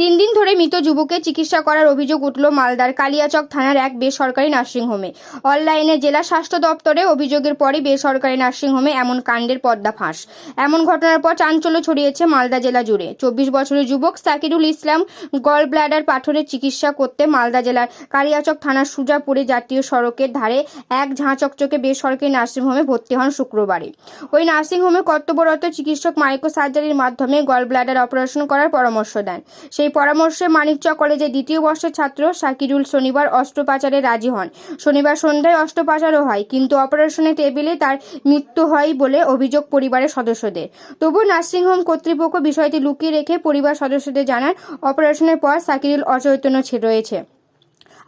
তিন দিন ধরে মৃত যুবককে চিকিৎসা করার অভিযোগ উঠল মালদার কালিয়াচক থানার এক বেসরকারি নার্সিংহোমে অনলাইনে জেলা স্বাস্থ্য দপ্তরে অভিযোগের পরই বেসরকারি নার্সিংহোমে এমন কাণ্ডের পর্দা ফাঁস। এমন ঘটনার পর চাঞ্চল্য ছড়িয়েছে মালদা জেলা জুড়ে। চব্বিশ বছরের যুবক সাকিরুল ইসলাম গল ব্লাডার পাথরের চিকিৎসা করতে মালদা জেলার কালিয়াচক থানার সুজাপুরে জাতীয় সড়কের ধারে এক ঝাঁ চকচকে বেসরকারি নার্সিংহোমে ভর্তি হন শুক্রবারে। ওই নার্সিংহোমে কর্তব্যরত চিকিৎসক মাইক্রো সার্জারির মাধ্যমে গল ব্লাডার অপারেশন করার পরামর্শ দেন। সেই পরামর্শে মানিকচক কলেজে দ্বিতীয় বর্ষের ছাত্র সাকিরুল শনিবার অস্ত্রোপাচারে রাজি হন। শনিবার সন্ধ্যায় অস্ত্রোপাচারও হয়, কিন্তু অপারেশনের টেবিলে তার মৃত্যু হয় বলে অভিযোগ পরিবারের সদস্যদের। তবু নার্সিংহোম কর্তৃপক্ষ বিষয়টি লুকিয়ে রেখে পরিবার সদস্যদের জানান, অপারেশনের পর সাকিরুল অচৈতন্য রয়েছে।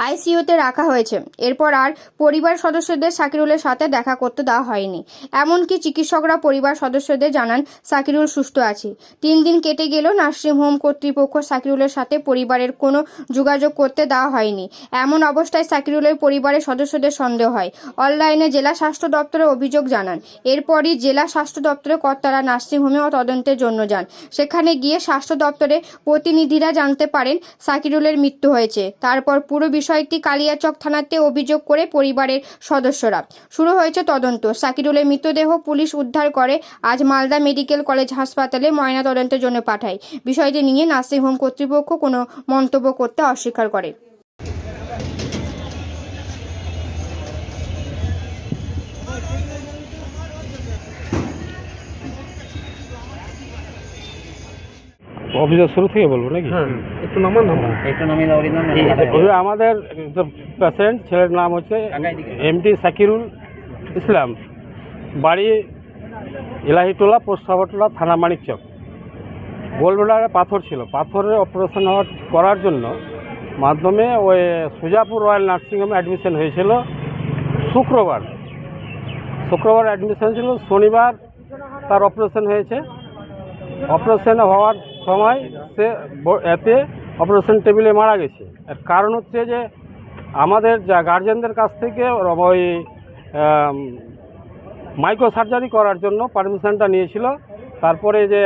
আইসিইউতে রাখা হয়েছে। এরপর আর পরিবার সদস্যদের সাকিরুলের সাথে দেখা করতে দেওয়া হয়নি। এমনকি চিকিৎসকরা পরিবার সদস্যদের জানান, সাকিরুল সুস্থ আছে। তিন দিন কেটে গেলেও নার্সিংহোম কর্তৃপক্ষ সাকিরুলের সাথে পরিবারের কোনো যোগাযোগ করতে দেওয়া হয়নি। এমন অবস্থায় সাকিরুলের পরিবারের সদস্যদের সন্দেহ হয়। অনলাইনে জেলা স্বাস্থ্য দপ্তরে অভিযোগ জানান, এরপরই জেলা স্বাস্থ্য দপ্তরের কর্তারা নার্সিংহোমেও তদন্তের জন্য যান। সেখানে গিয়ে স্বাস্থ্য দপ্তরে প্রতিনিধিরা জানতে পারেন, সাকিরুলের মৃত্যু হয়েছে। তারপর পুরো বিষয়টি কালিয়াচক থানাতে অভিযোগ করে পরিবারের সদস্যরা। শুরু হয়েছে তদন্ত। সাকিরুলের মৃতদেহ পুলিশ উদ্ধার করে আজ মালদা মেডিকেল কলেজ হাসপাতালে ময়না তদন্তের জন্য পাঠায়। বিষয়টি নিয়ে নার্সিংহোম কর্তৃপক্ষ কোনো মন্তব্য করতে অস্বীকার করে। অভিযোগ শুরু থেকে বলব নাকি? হ্যাঁ। একটু নামান নামান একটু নামিয়ে আমাদের পেশেন্ট ছেলের নাম হচ্ছে এমটি সাকিরুল ইসলাম। বাড়ি ইলাহিটোলা পোস্টাবটোলা থানা মানিকচক। গোলবেলারে পাথর ছিল। পাথরের অপারেশন হওয়ার করার জন্য মাধ্যমে ওই সুজাপুর রয়্যাল নার্সিংহোমে অ্যাডমিশন হয়েছিল শুক্রবার। শুক্রবার অ্যাডমিশন ছিল শনিবার তার অপারেশন হয়েছে। অপারেশন হওয়ার সময় সে এতে অপারেশন টেবিলে মারা গেছে। এর কারণ হচ্ছে যে আমাদের যা গার্জেনদের কাছ থেকে ওই মাইক্রো সার্জারি করার জন্য পারমিশনটা নিয়েছিল। তারপরে যে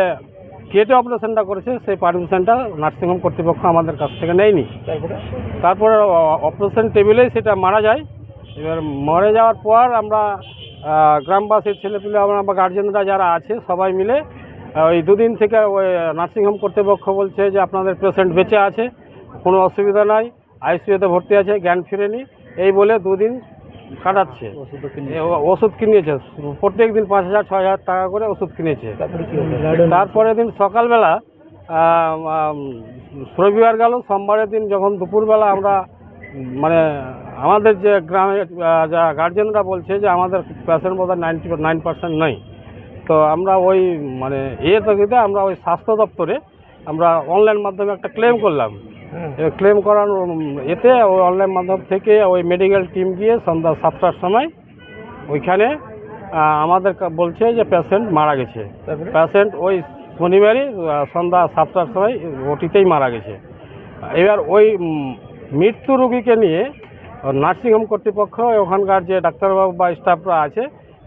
কেটে অপারেশনটা করেছে সেই পারমিশনটা নার্সিংহোম কর্তৃপক্ষ আমাদের কাছ থেকে নেয়নি। তারপরে? অপারেশন টেবিলেই সেটা মারা যায়। এবার মরে যাওয়ার পর আমরা গ্রামবাসীর ছেলেপিলে আমরা গার্জেনরা যারা আছে সবাই মিলে ওই দুদিন থেকে ওই নার্সিংহোম কর্তৃপক্ষ বলছে যে আপনাদের পেশেন্ট বেঁচে আছে কোনো অসুবিধা নাই আইসিইউতে ভর্তি আছে জ্ঞান ফিরেনি এই বলে দুদিন কাটাচ্ছে। ওষুধ কিনেছে। প্রত্যেক দিন পাঁচ হাজার ছয় হাজার টাকা করে ওষুধ কিনেছে। তারপরে তারপরের দিন সকালবেলা রবিবার গেল সোমবারের দিন যখন দুপুরবেলা আমরা মানে আমাদের যে গ্রামে আহ, যা গার্জেনরা বলছে যে আমাদের পেশেন্ট বোধহয় নাইনটি নাইন পার্সেন্ট নেই। তো আমরা ওই মানে ইয়ে তৈরিতে আমরা ওই স্বাস্থ্য দপ্তরে আমরা অনলাইন মাধ্যমে একটা ক্লেম করলাম। ক্লেম করার এতে ওই অনলাইন মাধ্যম থেকে ওই মেডিকেল টিম গিয়ে সন্ধ্যা সাতটার সময় ওইখানে আমাদের বলছে যে পেশেন্ট মারা গেছে। পেশেন্ট ওই শনিবারই সন্ধ্যা সাতটার সময় ওটিতেই মারা গেছে। এবার ওই মৃত্যু রোগীকে নিয়ে নার্সিংহোম কর্তৃপক্ষ ওখানকার যে ডাক্তারবাবু বা স্টাফরা আছে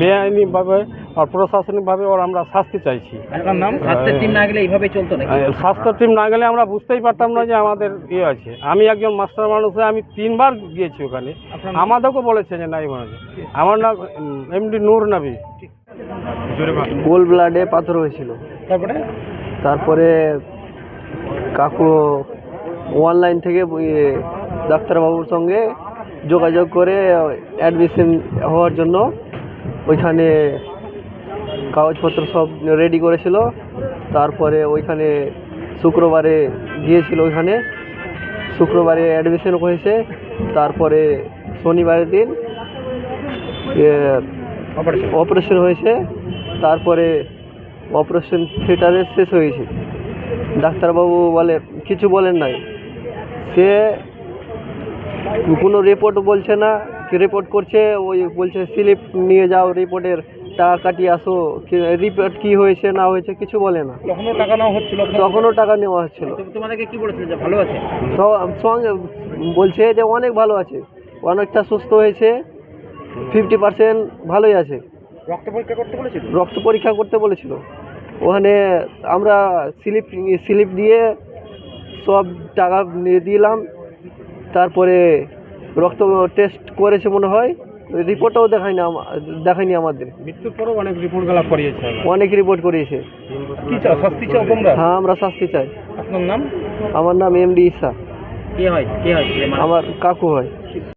বেআইনিভাবে আর প্রশাসনিকভাবে ওর আমরা শাস্তি চাইছি। নাম স্বাস্থ্যের টিম না গেলে এইভাবে চলতো নাকি? স্বাস্থ্য টিম না গেলে আমরা বুঝতেই পারতাম না যে আমাদের ইয়ে আছে। আমি একজন মাস্টার মানুষ হয়ে আমি তিনবার গিয়েছি ওখানে? আমাদেরকেও বলেছে যে নাই মনে আমার নাম এমডি নূর নবী গোল ব্লাডে পাথর হয়েছিল। তারপরে? তারপরে কাকু অনলাইন থেকে ইয়ে ডাক্তারবাবুর সঙ্গে যোগাযোগ করে অ্যাডমিশন হওয়ার জন্য ওইখানে কাগজপত্র সব রেডি করেছিল। তারপরে ওইখানে শুক্রবারে গিয়েছিল ওইখানে। শুক্রবারে অ্যাডমিশন হয়েছে। তারপরে শনিবারের দিন অপারেশন অপারেশন হয়েছে। তারপরে অপারেশন থিয়েটারে শেষ হয়েছে। ডাক্তারবাবু বলে কিছু বলেন নাই। সে কোনো রিপোর্ট বলছে না। রিপোর্ট করছে? ওই বলছে স্লিপ নিয়ে যাও রিপোর্টের টাকা কাটিয়ে আসো। রিপোর্ট কি হয়েছে না হয়েছে কিছু বলে না। তখনও টাকা নেওয়া হচ্ছিল তখনও টাকা নেওয়া হচ্ছিল। তোমাদেরকে কি বলেছিল যে ভালো আছে? সঙ্গে বলছে যে অনেক ভালো আছে। অনেকটা সুস্থ হয়েছে। ফিফটি পার্সেন্ট ভালোই আছে। রক্ত পরীক্ষা করতে বলেছিল? রক্ত পরীক্ষা করতে বলেছিল। ওখানে আমরা স্লিপ স্লিপ দিয়ে সব টাকা নিয়ে দিলাম। তারপরে রক্ত টেস্ট করেছে মনে হয় রিপোর্টটাও দেখায়নি দেখায়নি আমাদের। মৃত্যুর পরও অনেক রিপোর্ট গেলা করিয়েছে অনেক রিপোর্ট করিয়েছে। কি চাও শাস্তি চাও তোমরা? হ্যাঁ আমরা শাস্তি চাই। আপনার নাম? আমার নাম এমডি ইসা কে হয়? কে হয়? আমার কাকু হয়।